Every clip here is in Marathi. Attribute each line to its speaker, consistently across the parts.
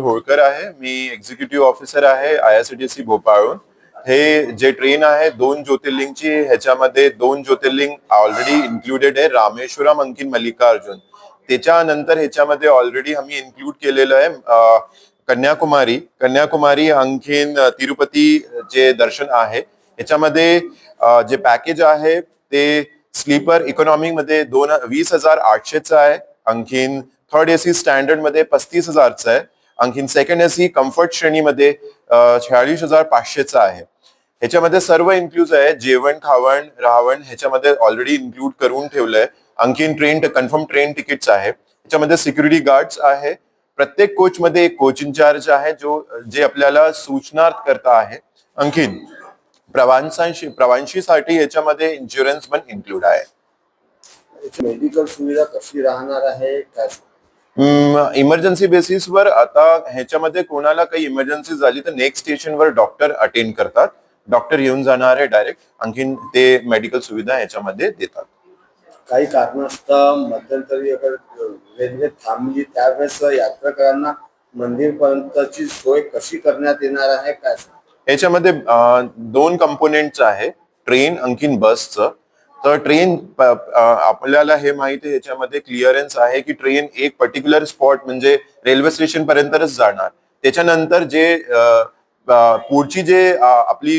Speaker 1: होळकर आहे. मी एक्झिक्युटिव्ह ऑफिसर आहे I R C T C भोपाळहून. हे जे ट्रेन आहे दोन ज्योतिर्लिंगची ह्याच्यामध्ये दोन ज्योतिर्लिंग ऑलरेडी इन्क्लुडेड आहे. रामेश्वरम अंकिन मल्लिकार्जुन. त्याच्यानंतर ह्याच्यामध्ये ऑलरेडी आम्ही इन्क्लूड केलेलं आहे कन्याकुमारी. कन्याकुमारी आणखीन तिरुपती जे दर्शन आहे ह्याच्यामध्ये जे पॅकेज आहे ते स्लीपर इकॉनॉमी मध्ये दोन वीस हजार आठशेचं आहे. आणखीन थर्ड एसी स्टँडर्डमध्ये पस्तीस हजारचं आहे. आणखीन सेकंड एसी कम्फर्ट श्रेणीमध्ये छयाळीस हजार पाचशेचा आहे. ह्याच्यामध्ये सर्व इन्क्लूज आहे जेवण खावण राहवण ह्याच्यामध्ये ऑलरेडी इन्क्लूड करून ठेवलंय. आणखीन ट्रेन कन्फर्म ट्रेन तिकीट्स आहे. ह्याच्यामध्ये सिक्युरिटी गार्ड्स आहे. प्रत्येक कोच मध्ये एक कोच इन्चार्ज आहे जो जे आपल्याला सूचना करता आहे. आणखीन प्रवासांशी प्रवाशांसाठी याच्यामध्ये इन्शुरन्स पण इन्क्लूड आहे.
Speaker 2: मेडिकल सुविधा कशी राहणार आहे?
Speaker 1: इमर्जन्सी बेसिसवर आता ह्याच्यामध्ये कोणाला काही इमर्जन्सी झाली तर नेक्स्ट स्टेशनवर डॉक्टर अटेंड करतात. डॉक्टर येऊन जाणार आहे डायरेक्ट आणखीन ते मेडिकल सुविधा ह्याच्यामध्ये देतात.
Speaker 2: काही कारणास्तव मध्यंतरी अगर रेल्वे थांबली. त्यावेळेस यात्रेकरांना मंदिर पर्यंतची सोय कशी करण्यात येणार आहे? काय
Speaker 1: याच्यामध्ये दोन कंपोनेंट्स आहे. ट्रेन आणखीन बसचं तर ट्रेन आपल्याला हे माहिती आहे याच्यामध्ये क्लिअरन्स आहे की ट्रेन एक पर्टिक्युलर स्पॉट म्हणजे रेल्वे स्टेशन पर्यंतच जाणार. त्याच्यानंतर जे पुढची जे आपली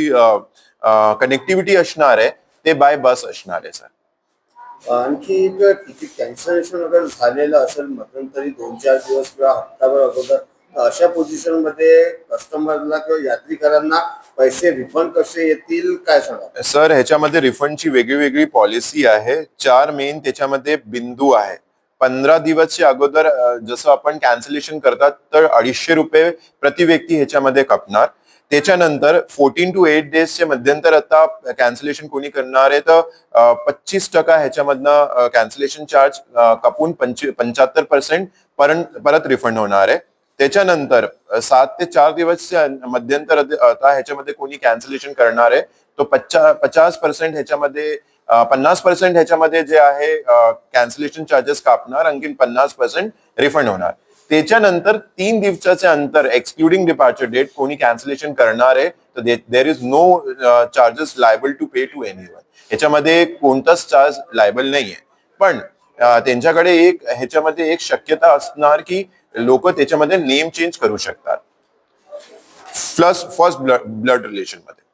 Speaker 1: कनेक्टिव्हिटी असणार आहे ते बाय बस असणार आहे सर
Speaker 2: आणखी एक तिकीट कॅन्सलेशन अगर झालेलं असेल मध्यंतरी दोन चार दिवस किंवा हप्ताभर अगोदर तर अशा पोझिशनमध्ये कस्टमरला किंवा यात्रीकरांना पैसे रिफंड कसे येतील काय सांगा
Speaker 1: सर ह्याच्यामध्ये रिफंडची वेगळी वेगळी पॉलिसी आहे. चार मेन त्याच्यामध्ये बिंदू आहे. पंधरा दिवसच्या अगोदर जसं आपण कॅन्सलेशन करतात तर अडीचशे रुपये प्रति व्यक्ती ह्याच्यामध्ये कपणार. त्याच्यानंतर फोर्टीन टू एट डेजचे मध्यंतर आता कॅन्सलेशन कोणी करणार आहे तर पच्चीस टक्का ह्याच्यामधनं कॅन्सलेशन चार्ज कापून पंच्याहत्तर पर्सेंट परत रिफंड होणार आहे. त्याच्यानंतर सात ते चार दिवस मध्यंतर आता ह्याच्यामध्ये कोणी कॅन्सलेशन करणार आहे तो पच्चा पचास पर्सेंट ह्याच्यामध्ये पन्नास पर्सेंट ह्याच्यामध्ये जे आहे कॅन्सलेशन चार्जेस कापणार आणखी पन्नास पर्सेंट रिफंड होणार. त्याच्यानंतर तीन दिवसाचे अंतर एक्सक्लुडिंग डिपार्चर डेट कोणी कॅन्सलेशन करणार आहे तर there is no charges liable to pay to any one ह्याच्यामध्ये कोणताच चार्ज लायबल नाहीये. पण त्यांच्याकडे एक ह्याच्यामध्ये एक शक्यता असणार की लोक त्याच्यामध्ये नेम चेंज करू शकतात. Plus first blood blood रिलेशनमध्ये.